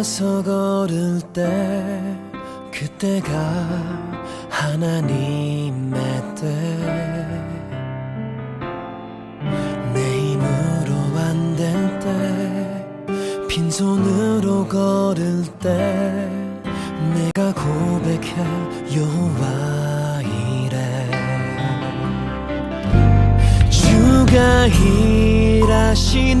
길에서 걸을 때 그때가 하나님의 때. 내 힘으로 안될때 빈손으로 걸을 때 내가 고백해 여호와 이래. 주가 일하시네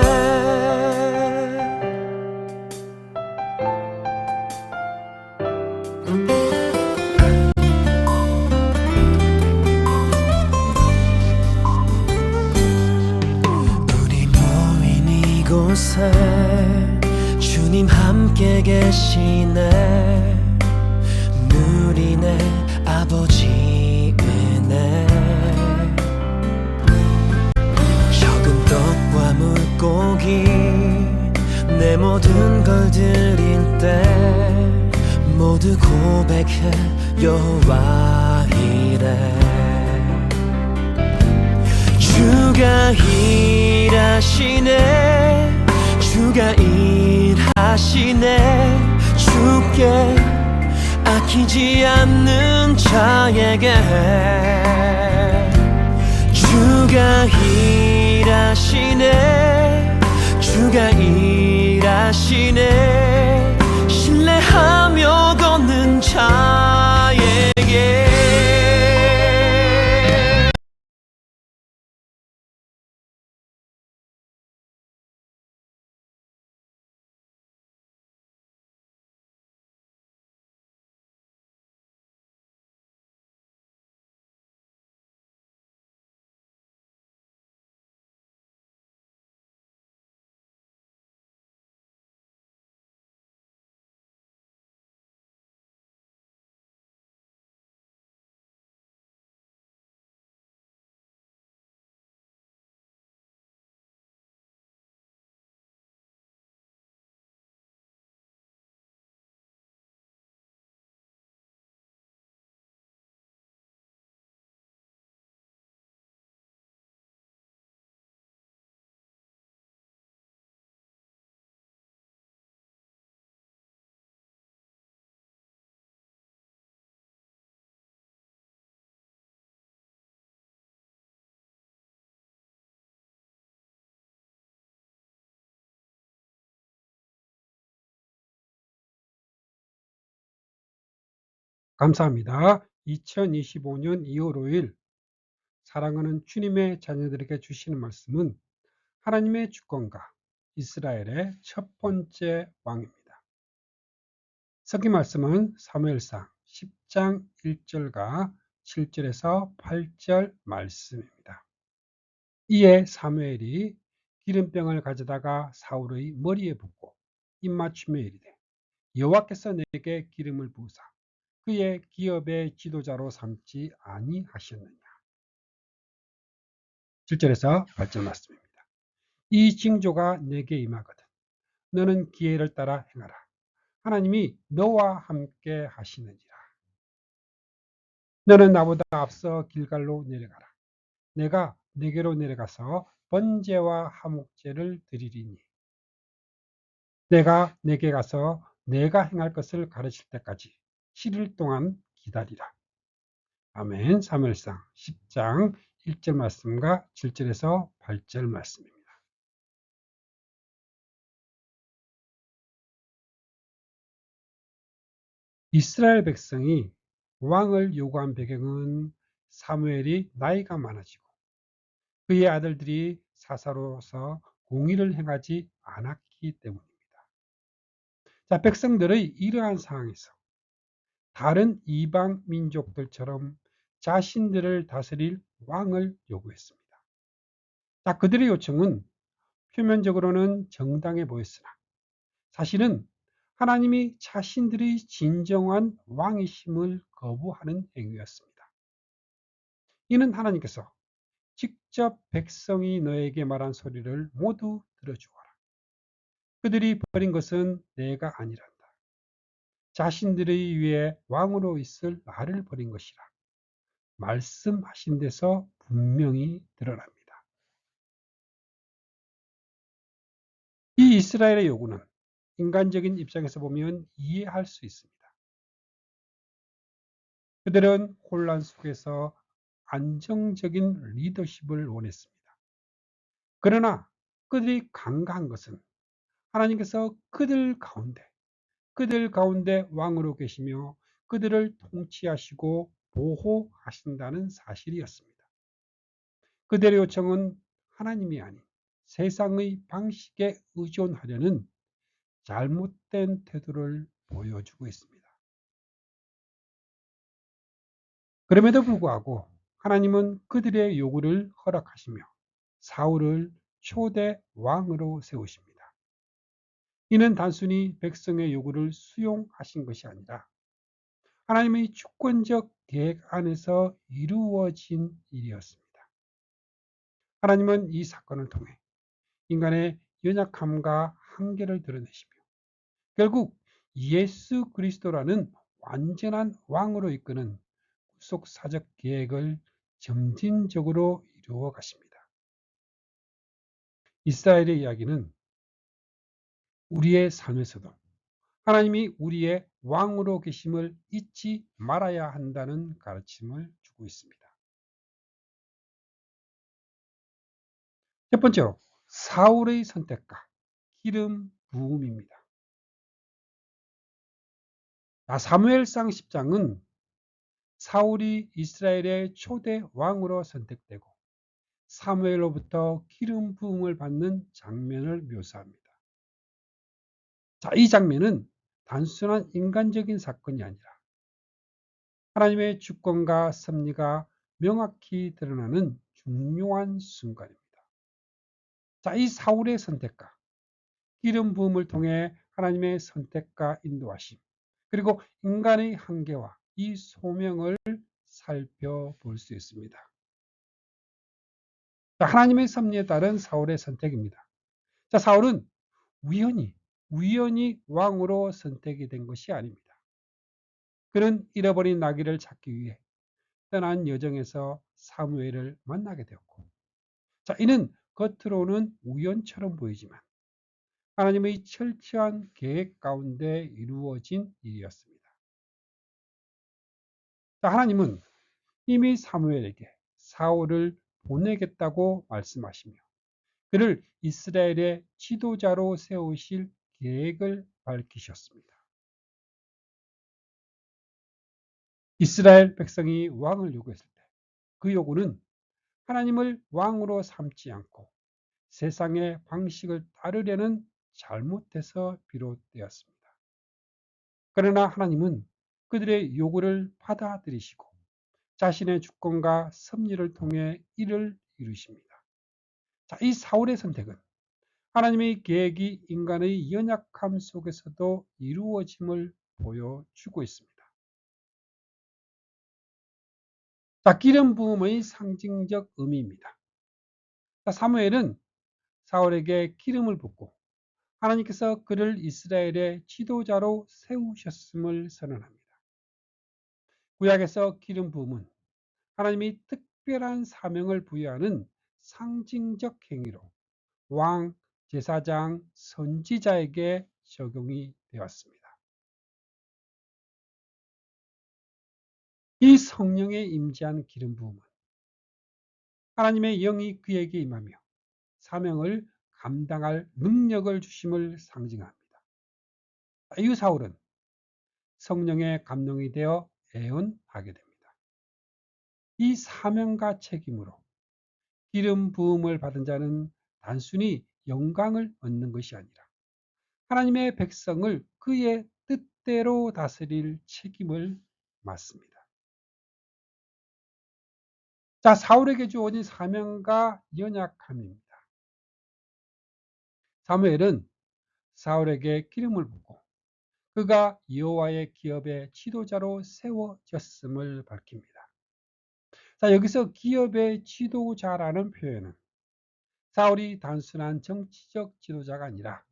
계시네 누리네 아버지 은혜. 적은 떡과 물고기 내 모든 걸 드릴 때 모두 고백해 여호와 이래. 주가 일하시네 주가 일하시네 주께 아끼지 않는 자에게 주가 일하시네 주가 일하시네. 신뢰하며 걷는 자에게 감사합니다. 2025년 2월 5일 사랑하는 주님의 자녀들에게 주시는 말씀은 하나님의 주권과 이스라엘의 첫 번째 왕입니다. 서기 말씀은 사무엘상 10장 1절과 7절에서 8절 말씀입니다. 이에 사무엘이 기름병을 가져다가 사울의 머리에 붓고 입맞춤에 이르되 여호와께서 내게 기름을 부으사 그의 기업의 지도자로 삼지 아니하셨느냐. 7절에서 8절 말씀입니다. 이 징조가 내게 임하거든. 너는 기회를 따라 행하라. 하나님이 너와 함께 하시느니라. 너는 나보다 앞서 길갈로 내려가라. 내가 내게로 내려가서 번제와 화목제를 드리리니 내가 내게 가서 내가 행할 것을 가르칠 때까지 7일 동안 기다리라. 아멘. 사무엘상 10장 1절 말씀과 7절에서 8절 말씀입니다. 이스라엘 백성이 왕을 요구한 배경은 사무엘이 나이가 많아지고 그의 아들들이 사사로서 공의를 행하지 않았기 때문입니다. 자, 백성들의 이러한 상황에서 다른 이방 민족들처럼 자신들을 다스릴 왕을 요구했습니다. 자, 그들의 요청은 표면적으로는 정당해 보였으나 사실은 하나님이 자신들의 진정한 왕이심을 거부하는 행위였습니다. 이는 하나님께서 직접 백성이 너에게 말한 소리를 모두 들어주어라. 그들이 버린 것은 내가 아니란다. 자신들의 위에 왕으로 있을 나를 버린 것이라. 말씀하신 데서 분명히 드러납니다. 이 이스라엘의 요구는 인간적인 입장에서 보면 이해할 수 있습니다. 그들은 혼란 속에서 안정적인 리더십을 원했습니다. 그러나 그들이 강가한 것은 하나님께서 그들 가운데 그들 가운데 왕으로 계시며 그들을 통치하시고 보호하신다는 사실이었습니다. 그들의 요청은 하나님이 아닌 세상의 방식에 의존하려는 잘못된 태도를 보여주고 있습니다. 그럼에도 불구하고 하나님은 그들의 요구를 허락하시며 사울을 초대 왕으로 세우십니다. 이는 단순히 백성의 요구를 수용하신 것이 아니라 하나님의 주권적 계획 안에서 이루어진 일이었습니다. 하나님은 이 사건을 통해 인간의 연약함과 한계를 드러내시며 결국 예수 그리스도라는 완전한 왕으로 이끄는 구속사적 계획을 점진적으로 이루어 가십니다. 이스라엘의 이야기는 우리의 삶에서도 하나님이 우리의 왕으로 계심을 잊지 말아야 한다는 가르침을 주고 있습니다. 첫 번째로 사울의 선택과 기름 부음입니다. 사무엘상 10장은 사울이 이스라엘의 초대 왕으로 선택되고 사무엘로부터 기름 부음을 받는 장면을 묘사합니다. 자, 이 장면은 단순한 인간적인 사건이 아니라 하나님의 주권과 섭리가 명확히 드러나는 중요한 순간입니다. 자, 이 사울의 선택과 기름 부음을 통해 하나님의 선택과 인도하심 그리고 인간의 한계와 이 소명을 살펴볼 수 있습니다. 자, 하나님의 섭리에 따른 사울의 선택입니다. 자, 사울은 우연히 우연히 왕으로 선택이 된 것이 아닙니다. 그는 잃어버린 나귀를 찾기 위해 떠난 여정에서 사무엘을 만나게 되었고 자 이는 겉으로는 우연처럼 보이지만 하나님의 철저한 계획 가운데 이루어진 일이었습니다. 자, 하나님은 이미 사무엘에게 사울을 보내겠다고 말씀하시며 그를 이스라엘의 지도자로 세우실 계획을 밝히셨습니다. 이스라엘 백성이 왕을 요구했을 때 그 요구는 하나님을 왕으로 삼지 않고 세상의 방식을 따르려는 잘못해서 비롯되었습니다. 그러나 하나님은 그들의 요구를 받아들이시고 자신의 주권과 섭리를 통해 이를 이루십니다. 자, 이 사울의 선택은 하나님의 계획이 인간의 연약함 속에서도 이루어짐을 보여주고 있습니다. 자, 기름 부음의 상징적 의미입니다. 자, 사무엘은 사울에게 기름을 붓고 하나님께서 그를 이스라엘의 지도자로 세우셨음을 선언합니다. 구약에서 기름 부음은 하나님이 특별한 사명을 부여하는 상징적 행위로 왕, 제사장, 선지자에게 적용이 되었습니다. 이 성령의 임재한 기름 부음은 하나님의 영이 그에게 임하며 사명을 감당할 능력을 주심을 상징합니다. 이 사울은 성령의 감동이 되어 애원하게 됩니다. 이 사명과 책임으로 기름 부음을 받은 자는 단순히 영광을 얻는 것이 아니라 하나님의 백성을 그의 뜻대로 다스릴 책임을 맡습니다. 자, 사울에게 주어진 사명과 연약함입니다. 사무엘은 사울에게 기름을 붓고 그가 여호와의 기업의 지도자로 세워졌음을 밝힙니다. 자, 여기서 기업의 지도자라는 표현은 사울이 단순한 정치적 지도자가 아니라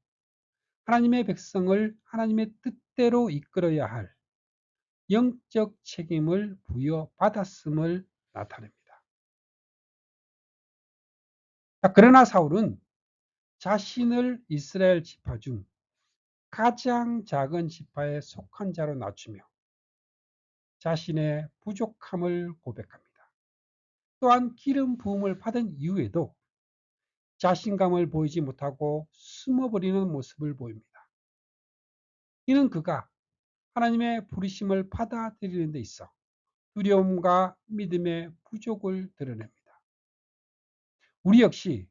하나님의 백성을 하나님의 뜻대로 이끌어야 할 영적 책임을 부여받았음을 나타냅니다. 자, 그러나 사울은 자신을 이스라엘 지파 중 가장 작은 지파에 속한 자로 낮추며 자신의 부족함을 고백합니다. 또한 기름 부음을 받은 이후에도 자신감을 보이지 못하고 숨어버리는 모습을 보입니다. 이는 그가 하나님의 부르심을 받아들이는 데 있어 두려움과 믿음의 부족을 드러냅니다. 우리 역시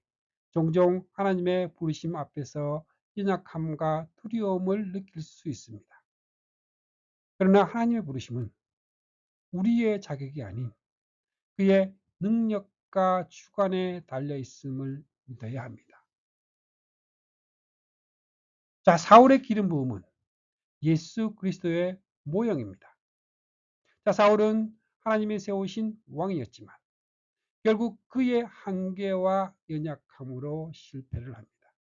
종종 하나님의 부르심 앞에서 연약함과 두려움을 느낄 수 있습니다. 그러나 하나님의 부르심은 우리의 자격이 아닌 그의 능력과 주관에 달려 있음을 믿어야 합니다. 자, 사울의 기름 부음은 예수 그리스도의 모형입니다. 자, 사울은 하나님이 세우신 왕이었지만 결국 그의 한계와 연약함으로 실패를 합니다.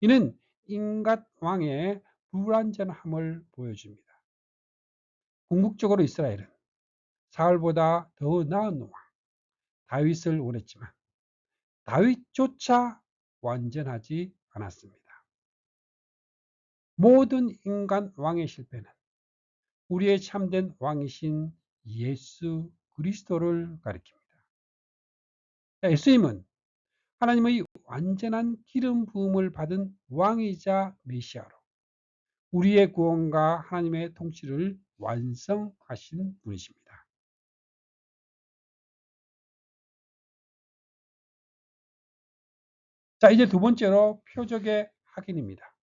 이는 인간 왕의 불완전함을 보여줍니다. 궁극적으로 이스라엘은 사울보다 더 나은 왕, 다윗을 원했지만 다윗조차 완전하지 않았습니다. 모든 인간 왕의 실패는 우리의 참된 왕이신 예수 그리스도를 가리킵니다. 예수님은 하나님의 완전한 기름 부음을 받은 왕이자 메시아로 우리의 구원과 하나님의 통치를 완성하신 분이십니다. 자, 이제 두 번째로 표적의 확인입니다.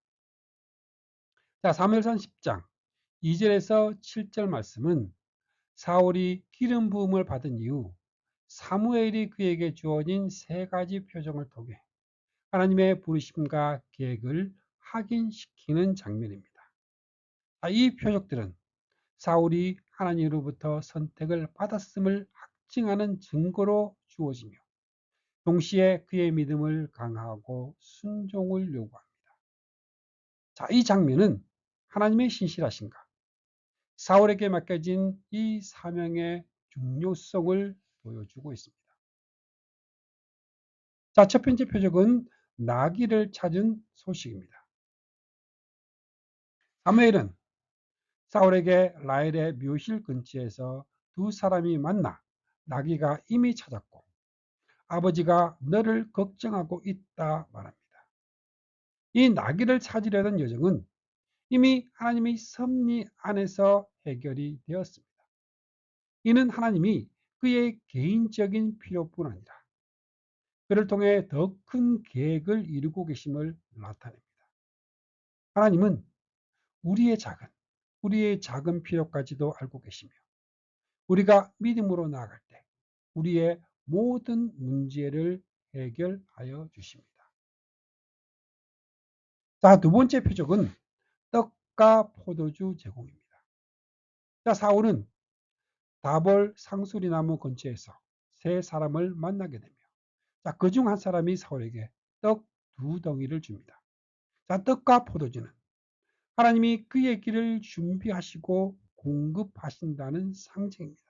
자, 사무엘상 10장 2절에서 7절 말씀은 사울이 기름 부음을 받은 이후 사무엘이 그에게 주어진 세 가지 표정을 통해 하나님의 부르심과 계획을 확인시키는 장면입니다. 이 표적들은 사울이 하나님으로부터 선택을 받았음을 확증하는 증거로 주어지며 동시에 그의 믿음을 강화하고 순종을 요구합니다. 자, 이 장면은 하나님의 신실하신가, 사울에게 맡겨진 이 사명의 중요성을 보여주고 있습니다. 자, 첫 번째 표적은 나귀를 찾은 소식입니다. 사무엘은 사울에게 라헬의 묘실 근처에서 두 사람이 만나 나귀가 이미 찾았고 아버지가 너를 걱정하고 있다 말합니다. 이 나귀를 찾으려던 여정은 이미 하나님의 섭리 안에서 해결이 되었습니다. 이는 하나님이 그의 개인적인 필요뿐 아니라 그를 통해 더 큰 계획을 이루고 계심을 나타냅니다. 하나님은 우리의 작은, 우리의 작은 필요까지도 알고 계시며 우리가 믿음으로 나아갈 때 우리의 모든 문제를 해결하여 주십니다. 자, 두 번째 표적은 떡과 포도주 제공입니다. 자, 사울은 다볼 상수리 나무 근처에서 세 사람을 만나게 되며 자, 그 중 한 사람이 사울에게 떡 두 덩이를 줍니다. 자, 떡과 포도주는 하나님이 그의 길을 준비하시고 공급하신다는 상징입니다.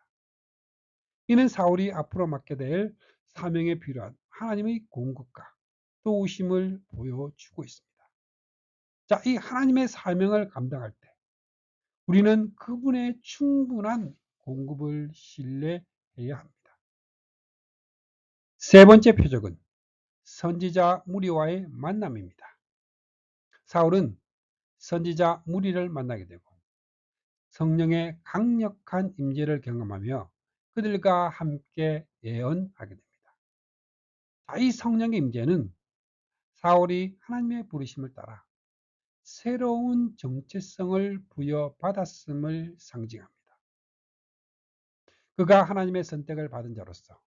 이는 사울이 앞으로 맡게 될 사명에 필요한 하나님의 공급과 도우심을 보여주고 있습니다. 자, 이 하나님의 사명을 감당할 때 우리는 그분의 충분한 공급을 신뢰해야 합니다. 세 번째 표적은 선지자 무리와의 만남입니다. 사울은 선지자 무리를 만나게 되고 성령의 강력한 임재를 경험하며 그들과 함께 예언하게 됩니다. 이 성령의 임재는 사울이 하나님의 부르심을 따라 새로운 정체성을 부여받았음을 상징합니다. 그가 하나님의 선택을 받은 자로서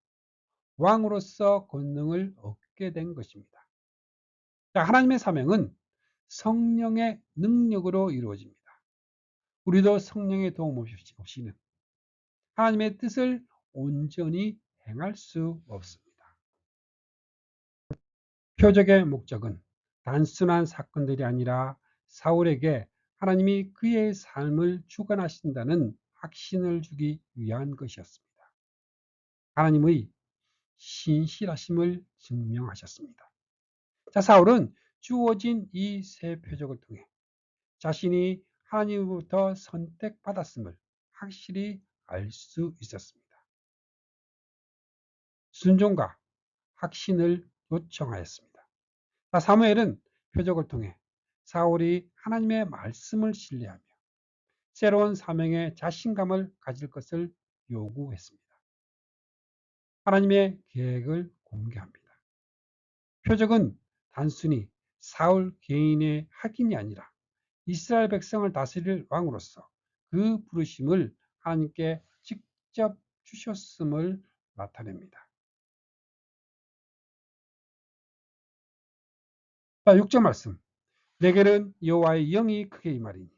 왕으로서 권능을 얻게 된 것입니다. 하나님의 사명은 성령의 능력으로 이루어집니다. 우리도 성령의 도움 없이는 하나님의 뜻을 온전히 행할 수 없습니다. 표적의 목적은 단순한 사건들이 아니라 사울에게 하나님이 그의 삶을 주관하신다는 확신을 주기 위한 것이었습니다. 하나님의 신실하심을 증명하셨습니다. 자, 사울은 주어진 이 세 표적을 통해 자신이 하나님으로부터 선택받았음을 확실히 알 수 있었습니다. 순종과 확신을 요청하였습니다. 자, 사무엘은 표적을 통해 사울이 하나님의 말씀을 신뢰하며 새로운 사명에 자신감을 가질 것을 요구했습니다. 하나님의 계획을 공개합니다. 표적은 단순히 사울 개인의 확인이 아니라 이스라엘 백성을 다스릴 왕으로서 그 부르심을 하나님께 직접 주셨음을 나타냅니다. 자, 6절 말씀. 내게는 여호와의 영이 크게 임하리니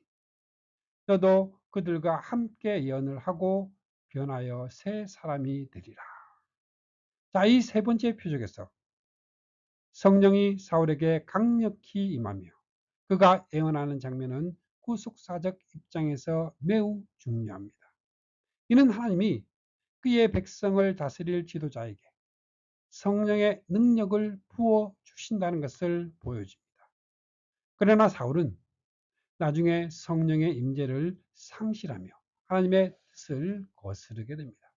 너도 그들과 함께 예언을 하고 변하여 새 사람이 되리라. 자, 이 세 번째 표적에서 성령이 사울에게 강력히 임하며 그가 예언하는 장면은 구속사적 입장에서 매우 중요합니다. 이는 하나님이 그의 백성을 다스릴 지도자에게 성령의 능력을 부어 주신다는 것을 보여줍니다. 그러나 사울은 나중에 성령의 임재를 상실하며 하나님의 뜻을 거스르게 됩니다.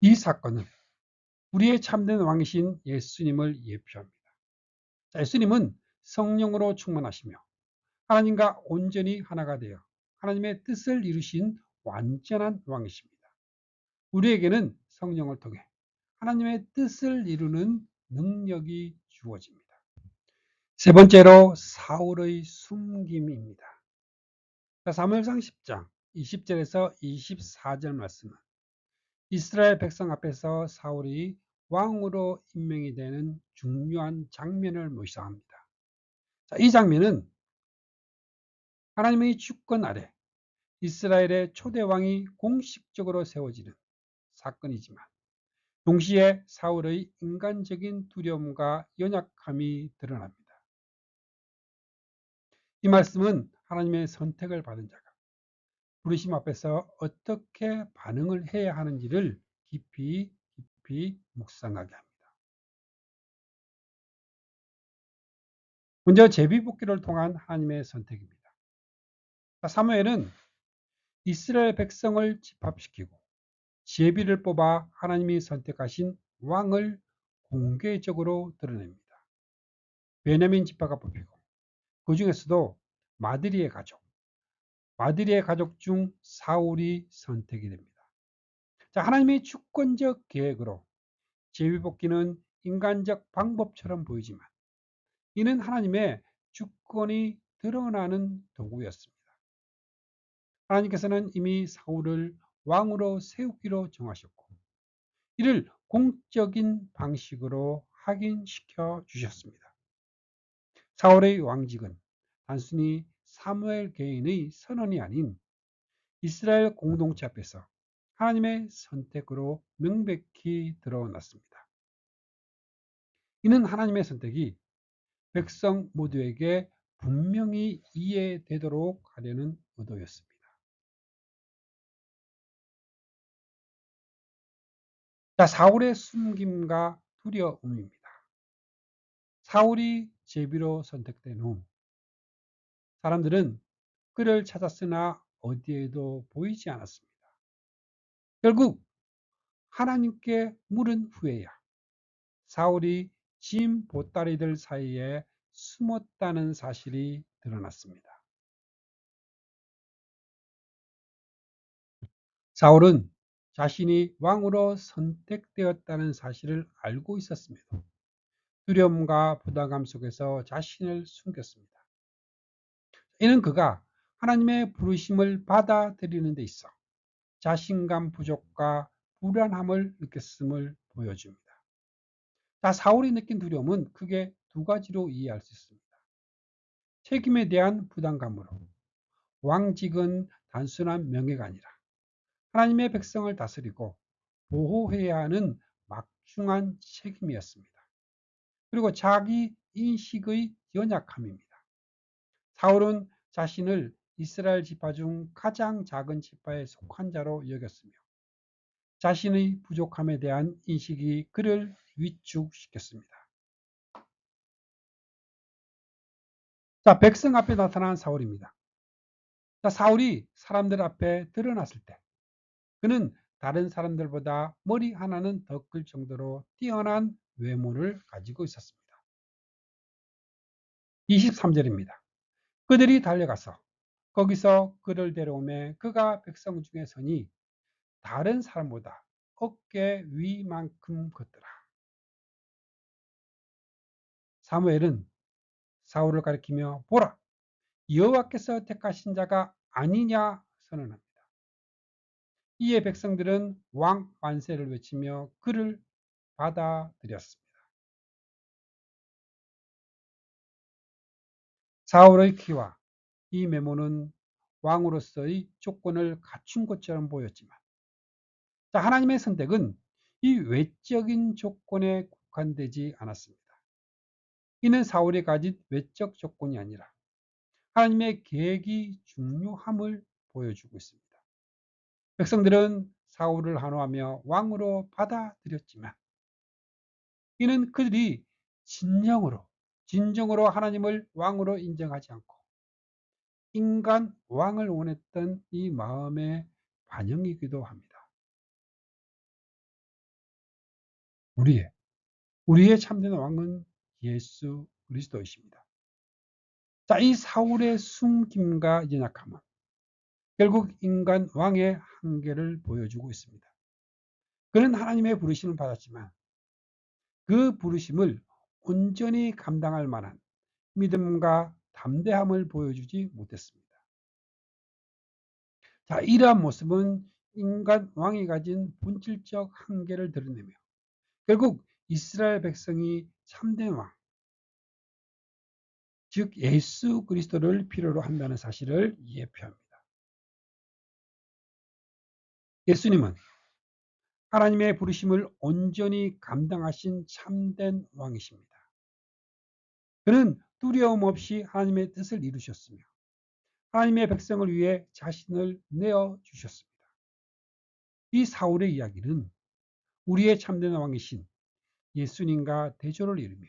이 사건은 우리의 참된 왕이신 예수님을 예표합니다. 자, 예수님은 성령으로 충만하시며 하나님과 온전히 하나가 되어 하나님의 뜻을 이루신 완전한 왕이십니다. 우리에게는 성령을 통해 하나님의 뜻을 이루는 능력이 주어집니다. 세 번째로 사울의 숨김입니다. 사무엘상 10장 20절에서 24절 말씀은 이스라엘 백성 앞에서 사울이 왕으로 임명이 되는 중요한 장면을 묘사합니다. 이 장면은 하나님의 주권 아래 이스라엘의 초대 왕이 공식적으로 세워지는 사건이지만 동시에 사울의 인간적인 두려움과 연약함이 드러납니다. 이 말씀은 하나님의 선택을 받은 자가 부르심 앞에서 어떻게 반응을 해야 하는지를 깊이 깊이 묵상하게 합니다. 먼저 제비뽑기를 통한 하나님의 선택입니다. 사무엘은 이스라엘 백성을 집합시키고 제비를 뽑아 하나님이 선택하신 왕을 공개적으로 드러냅니다. 베냐민 지파가 뽑히고 그 중에서도 마드리의 가족, 마드리의 가족 중 사울이 선택이 됩니다. 자, 하나님의 주권적 계획으로 제비 뽑기는 인간적 방법처럼 보이지만 이는 하나님의 주권이 드러나는 도구였습니다. 하나님께서는 이미 사울을 왕으로 세우기로 정하셨고 이를 공적인 방식으로 확인시켜 주셨습니다. 사울의 왕직은 단순히 사무엘 개인의 선언이 아닌 이스라엘 공동체 앞에서 하나님의 선택으로 명백히 드러났습니다. 이는 하나님의 선택이 백성 모두에게 분명히 이해되도록 하려는 의도였습니다. 자, 사울의 숨김과 두려움입니다. 사울이 제비로 선택된 후 사람들은 그를 찾았으나 어디에도 보이지 않았습니다. 결국 하나님께 물은 후에야 사울이 짐 보따리들 사이에 숨었다는 사실이 드러났습니다. 사울은 자신이 왕으로 선택되었다는 사실을 알고 있었습니다. 두려움과 부담감 속에서 자신을 숨겼습니다. 이는 그가 하나님의 부르심을 받아들이는 데 있어 자신감 부족과 불안함을 느꼈음을 보여줍니다. 자, 사울이 느낀 두려움은 크게 두 가지로 이해할 수 있습니다. 책임에 대한 부담감으로 왕직은 단순한 명예가 아니라 하나님의 백성을 다스리고 보호해야 하는 막중한 책임이었습니다. 그리고 자기 인식의 연약함입니다. 사울은 자신을 이스라엘 지파 중 가장 작은 지파에 속한 자로 여겼으며 자신의 부족함에 대한 인식이 그를 위축시켰습니다. 자, 백성 앞에 나타난 사울입니다. 자, 사울이 사람들 앞에 드러났을 때 그는 다른 사람들보다 머리 하나는 더 클 정도로 뛰어난 외모를 가지고 있었습니다. 23절입니다. 그들이 달려가서 거기서 그를 데려오매 그가 백성 중에 서니 다른 사람보다 어깨 위만큼 걷더라. 사무엘은 사울을 가리키며 보라 여호와께서 택하신 자가 아니냐 선언합니다. 이에 백성들은 왕 만세를 외치며 그를 받아들였습니다. 사울의 키와 이 메모는 왕으로서의 조건을 갖춘 것처럼 보였지만 자, 하나님의 선택은 이 외적인 조건에 국한되지 않았습니다. 이는 사울이 가진 외적 조건이 아니라 하나님의 계획이 중요함을 보여주고 있습니다. 백성들은 사울을 한호하며 왕으로 받아들였지만 이는 그들이 진정으로 진정으로 하나님을 왕으로 인정하지 않고 인간 왕을 원했던 이 마음의 반영이기도 합니다. 우리의 우리의 참된 왕은 예수 그리스도이십니다. 자, 이 사울의 숨김과 연약함은 결국 인간 왕의 한계를 보여주고 있습니다. 그는 하나님의 부르심을 받았지만 그 부르심을 온전히 감당할 만한 믿음과 담대함을 보여주지 못했습니다. 자, 이러한 모습은 인간 왕이 가진 본질적 한계를 드러내며 결국 이스라엘 백성이 참된 왕, 즉 예수 그리스도를 필요로 한다는 사실을 예표합니다. 예수님은 하나님의 부르심을 온전히 감당하신 참된 왕이십니다. 그는 두려움 없이 하나님의 뜻을 이루셨으며 하나님의 백성을 위해 자신을 내어 주셨습니다. 이 사울의 이야기는 우리의 참된 왕이신 예수님과 대조를 이루며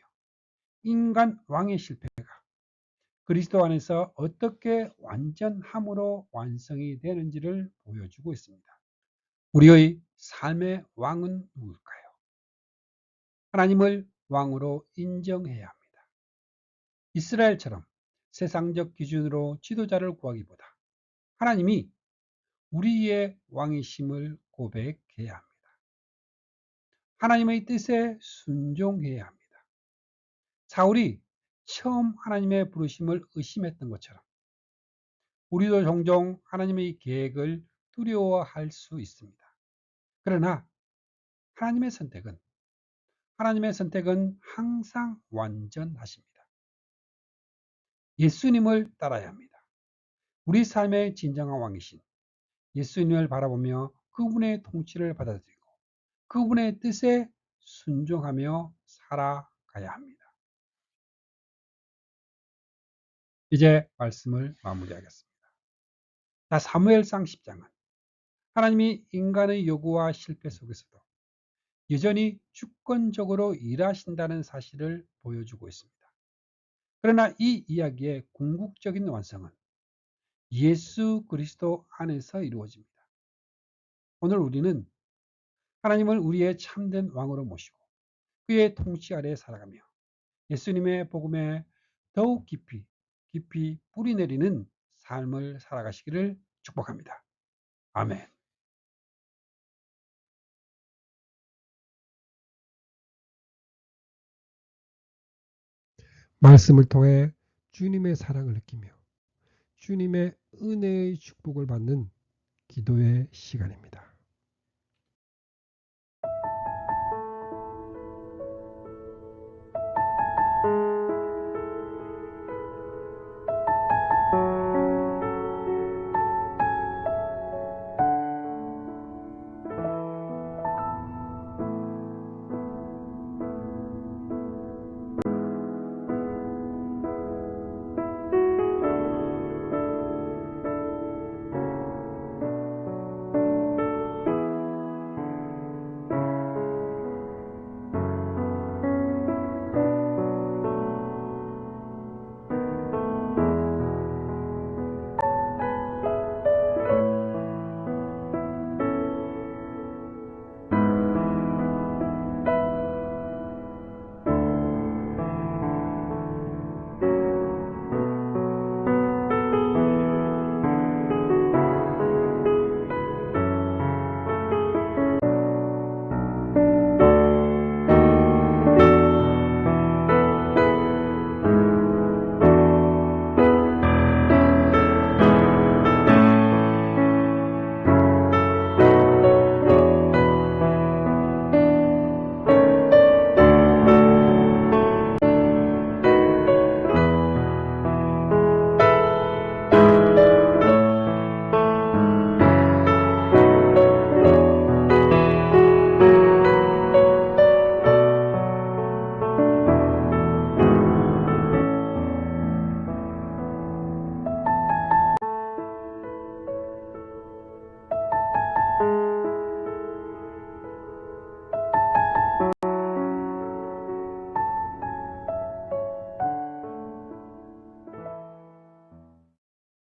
인간 왕의 실패가 그리스도 안에서 어떻게 완전함으로 완성이 되는지를 보여주고 있습니다. 우리의 삶의 왕은 누굴까요? 하나님을 왕으로 인정해야 합니다. 이스라엘처럼 세상적 기준으로 지도자를 구하기보다 하나님이 우리의 왕이심을 고백해야 합니다. 하나님의 뜻에 순종해야 합니다. 사울이 처음 하나님의 부르심을 의심했던 것처럼 우리도 종종 하나님의 계획을 두려워할 수 있습니다. 그러나 하나님의 선택은 하나님의 선택은 항상 완전하십니다. 예수님을 따라야 합니다. 우리 삶의 진정한 왕이신 예수님을 바라보며 그분의 통치를 받아들이고 그분의 뜻에 순종하며 살아가야 합니다. 이제 말씀을 마무리하겠습니다. 자, 사무엘상 10장은 하나님이 인간의 요구와 실패 속에서도 여전히 주권적으로 일하신다는 사실을 보여주고 있습니다. 그러나 이 이야기의 궁극적인 완성은 예수 그리스도 안에서 이루어집니다. 오늘 우리는 하나님을 우리의 참된 왕으로 모시고 그의 통치 아래 살아가며 예수님의 복음에 더욱 깊이 깊이 뿌리 내리는 삶을 살아가시기를 축복합니다. 아멘. 말씀을 통해 주님의 사랑을 느끼며 주님의 은혜의 축복을 받는 기도의 시간입니다.